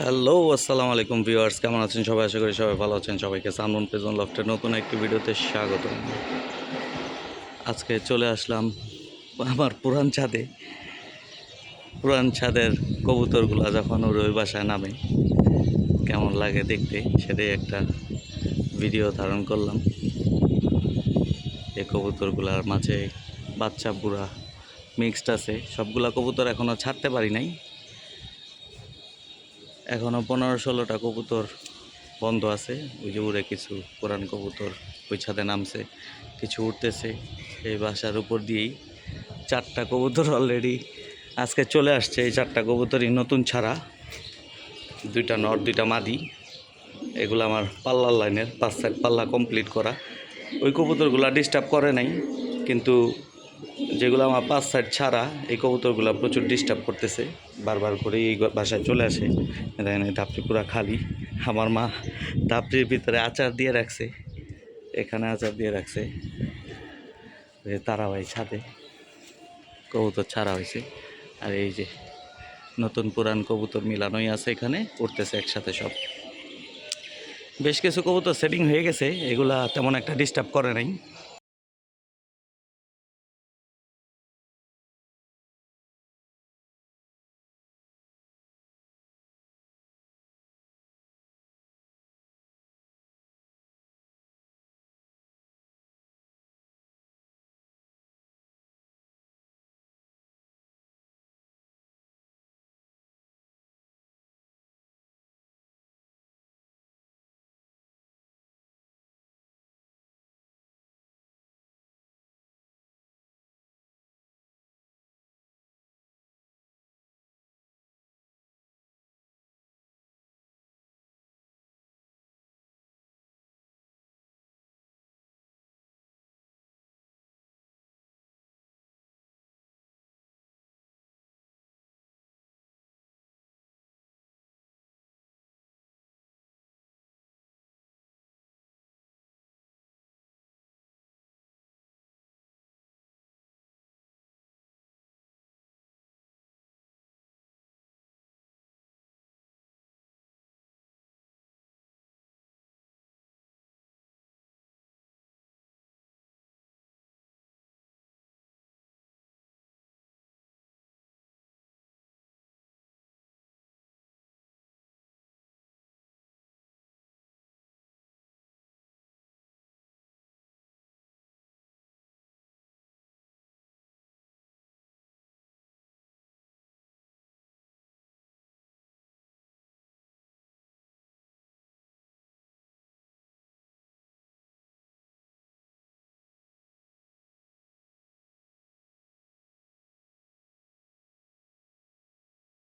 Hello আসসালামু আলাইকুম viewers, কেমন আছেন সবাই? আশা করি সবাই ভালো আছেন। সবাইকে সানমন প্রেজন লফটের নতুন একটি ভিডিওতে স্বাগত। আজকে চলে আসলাম আমার পুরান ছাদে। পুরান ছাদের কবুতরগুলো যখন ওর ওই বাসায় নামে, কেমন লাগে দেখতে সেটাই একটা ভিডিও ধারণ করলাম। এই কবুতরগুলার মাঝে বাচ্চা বুড়া মিক্সড আছে। সবগুলা কবুতর এখনও ছাড়তে পারি নাই। এখনও পনেরো ষোলোটা কবুতর বন্ধ আছে। ওই যে উড়ে কিছু কোরআন কবুতর ওই ছাদে নামছে, কিছু উঠতেছে এই বাসার উপর দিয়েই চারটা কবুতর অলরেডি আজকে চলে আসছে। এই চারটা কবুতরই নতুন ছাড়া। দুইটা নর দুইটা মাদি, এগুলো আমার পাল্লার লাইনের, পাঁচ সাইড পাল্লা কমপ্লিট করা। ওই কবুতরগুলো ডিস্টার্ব করে নাই, কিন্তু যেগুলো আমার পাঁচ সাইড ছাড়া এই কবুতরগুলো প্রচুর ডিস্টার্ব করতেছে। বারবার করে এই বাসায় চলে আসে। দেখেন এই ধাপড়ি পুরা খালি। আমার মা ধাপড়ির ভিতরে আচার দিয়ে রাখছে। এখানে আচার দিয়ে রাখছে। তারাবাই ছাদে। কবুতর ছাড়া হয়েছে। আর এই যে নতুন পুরান কবুতর মিলানোই আছে এখানে। উঠতেছে একসাথে সব। বেশ কিছু কবুতর সেটিং হয়ে গেছে। এগুলা তেমন একটা ডিস্টার্ব করে নাই।